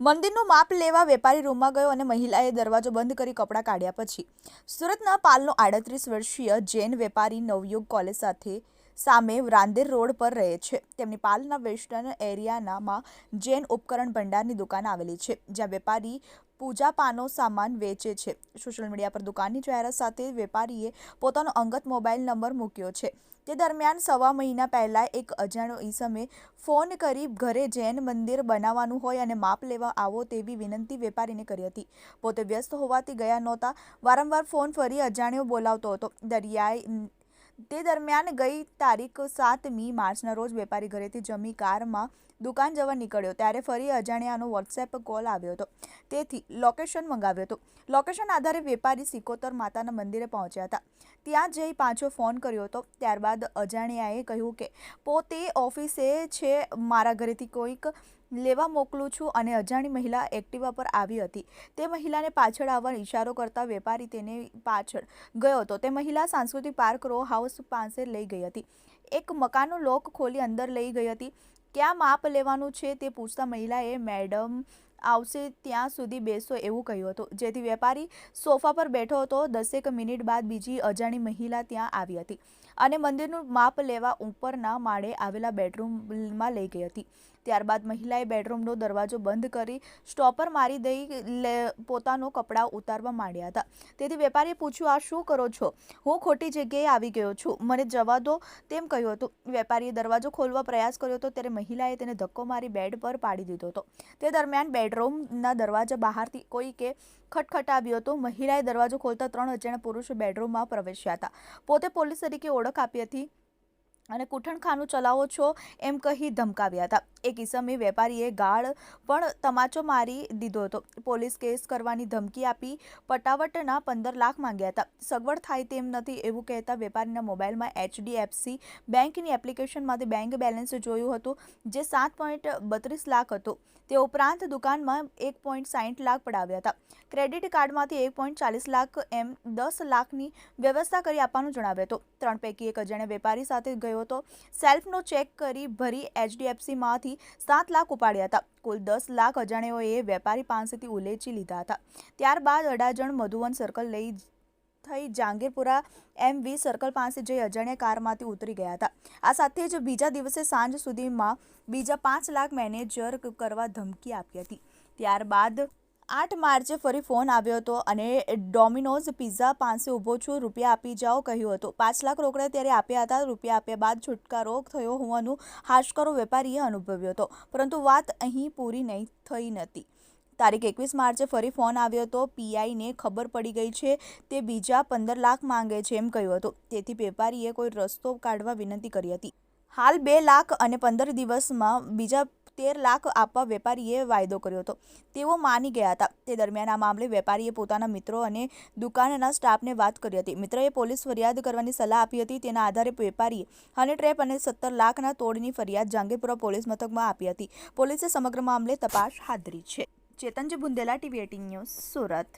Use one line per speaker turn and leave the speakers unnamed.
મંદિરનું માપ લેવા વેપારી રૂમમાં ગયો અને મહિલાએ દરવાજો બંધ કરી કપડાં કાઢ્યા પછી. સુરતના પાલનો આડત્રીસ વર્ષીય જૈન વેપારી નવયુગ કોલેજ સાથે સામે રાંદેર રોડ પર રહે છે. તેમની પાલના વેસ્ટર્ન એરિયાનામાં જૈન ઉપકરણ ભંડારની દુકાન આવેલી છે, જ્યાં વેપારી પૂજા પાનો સામાન વેચે છે. સોશિયલ મીડિયા પર દુકાનની જાહેરાત સાથે વેપારીએ પોતાનો અંગત મોબાઈલ નંબર મૂક્યો છે. તે દરમિયાન સવા મહિના પહેલાં એક અજાણ્યો ઈસમે ફોન કરી ઘરે જૈન મંદિર બનાવવાનું હોય અને માપ લેવા આવો તેવી વિનંતી વેપારીને કરી હતી. પોતે વ્યસ્ત હોવાથી ગયા નહોતા. વારંવાર ફોન ફરી અજાણ્યો બોલાવતો હતો. દરિયાઈ તે દરમિયાન ગઈ તારીખ સાતમી માર્ચના રોજ વેપારી ઘરેથી જમી કારમાં દુકાન જવા નીકળ્યો. ત્યારે ફરી અજાણ્યાનો વોટ્સએપ કોલ આવ્યો હતો. તેથી લોકેશન મંગાવ્યો હતો. લોકેશન આધારે વેપારી સિકોતર માતાના મંદિરે પહોંચ્યા હતા. ત્યાં જઈ પાછો ફોન કર્યો હતો. ત્યારબાદ અજાણ્યાએ કહ્યું કે, પોતે ઓફિસે છે. મારા ઘરેથી કોઈક લેવા મોકલું છું અને અજાણી મહિલા એક્ટિવા પર આવી હતી. તે મહિલાને પાછળ આવવાનો ઇશારો કરતા વેપારી તેને પાછળ ગયો હતો. તે મહિલા સાંસ્કૃતિક પાર્ક રો હાઉસ પાસે લઈ ગઈ હતી. એક મકાનનું લોક ખોલી અંદર લઈ ગઈ હતી. ક્યાં માપ લેવાનું છે તે પૂછતા મહિલાએ, મેડમ, આવશે ત્યાં સુધી બેસો, એવું કહ્યું હતું. જેથી વેપારી સોફા પર બેઠો હતો. દસેક મિનિટ બાદ બીજી અજાણી મહિલા ત્યાં આવી હતી. અને મંદિરનું માપ લેવા ઉપરના માળે આવેલા બેડરૂમમાં લઈ ગઈ હતી. ત્યારબાદ મહિલાએ બેડરૂમનો દરવાજો બંધ કરી સ્ટોપર મારી દઈ પોતાનો કપડાં ઉતારવા માંડ્યા હતા. તેથી વેપારીએ પૂછ્યું, આ શું કરો છો? હું ખોટી જગ્યાએ આવી ગયો છું. મને જવા દો. તેમ કહ્યું હતું. વેપારીએ દરવાજો ખોલવા પ્રયાસ કર્યો હતો, ત્યારે મહિલાએ તેને ધક્કો મારી બેડ પર પાડી દીધો હતો. તે દરમિયાન બેડરૂમના દરવાજા બહારથી કોઈકે ખટખટાવ્યો હતો. મહિલાએ દરવાજો ખોલતા ત્રણ અજાણ્યા પુરુષો બેડરૂમમાં પ્રવેશ્યા હતા. પોતે પોલીસ તરીકે ઓળખ આપી હતી. અને કૂઠણખાનું ચલાવો છો એમ કહી ધમકાવ્યા હતા. એક ઈસમે વેપારીએ ગાળ પણ તમાચો મારી દીધો હતો. પોલીસ કેસ કરવાની ધમકી આપી પટાવટના પંદર લાખ માંગ્યા હતા. સગવડ થાય તેમ નથી એવું કહેતા વેપારીના મોબાઈલમાં એચડીએફસી બેંકની એપ્લિકેશનમાંથી બેંક બેલેન્સ જોયું હતું, જે સાત પોઈન્ટ બત્રીસ લાખ હતું. તે ઉપરાંત દુકાનમાં એક પોઈન્ટ સાઠ લાખ પડાવ્યા હતા. ક્રેડિટ કાર્ડમાંથી એક પોઈન્ટ ચાલીસ લાખ એમ દસ લાખની વ્યવસ્થા કરી આપવાનું જણાવ્યું હતું. ત્રણ પૈકી એક અજાણ્યા વેપારી સાથે ગયો હતો. સેલ્ફનો ચેક કરી ભરી એચડીએફસીમાંથી સાત લાખ ઉપાડ્યા હતા. કુલ દસ લાખ અજાણ્યોએ વેપારી પાસેથી ઉલેચી લીધા હતા. ત્યારબાદ અડાજણ મધુવન સર્કલ લઈ થઈ જાંગીરપુરા એમ વી સર્કલ પાસે જઈ અજાણ્યા કારમાંથી ઉતરી ગયા હતા. આ સાથે જ બીજા દિવસે સાંજ સુધીમાં બીજા પાંચ લાખ મેનેજર કરવા ધમકી આપી હતી. ત્યારબાદ આઠ માર્ચે ફરી ફોન આવ્યો હતો અને ડોમિનોઝ પિઝા પાસે ઊભો છું, રૂપિયા આપી જાઓ કહ્યું હતું. પાંચ લાખ રોકડા ત્યારે આપ્યા હતા, રૂપિયા આપ્યા બાદ છુટકારો થયો હોવાનું હાશકારો વેપારીએ અનુભવ્યો હતો. પરંતુ વાત અહીં પૂરી નહીં થઈ નથી તારીખ એકવીસ માર્ચે ફરી ફોન આવ્યો હતો પીઆઈને ખબર પડી ગઈ છે, તે બીજા પંદર લાખ માંગે છે એમ કહ્યું હતું. તેથી વેપારીએ કોઈ રસ્તો કાઢવા વિનંતી કરી હતી. હાલ બે લાખ અને પંદર દિવસમાં બીજા તેર લાખ આપવા વેપારીએ વાયદો કર્યો હતો. તેઓ માની ગયા હતા. તે દરમિયાન આ મામલે વેપારીએ પોતાના મિત્રો અને દુકાનના સ્ટાફને વાત કરી હતી. મિત્રએ પોલીસ ફરિયાદ કરવાની સલાહ આપી હતી. તેના આધારે વેપારીએ હની ટ્રેપ અને સત્તર લાખના તોડની ફરિયાદ જાંગીરપુરા પોલીસ મથકમાં આપી હતી. પોલીસે સમગ્ર મામલે તપાસ હાથ ધરી છે. Chetanji Bundela TV eighteen news, Surat.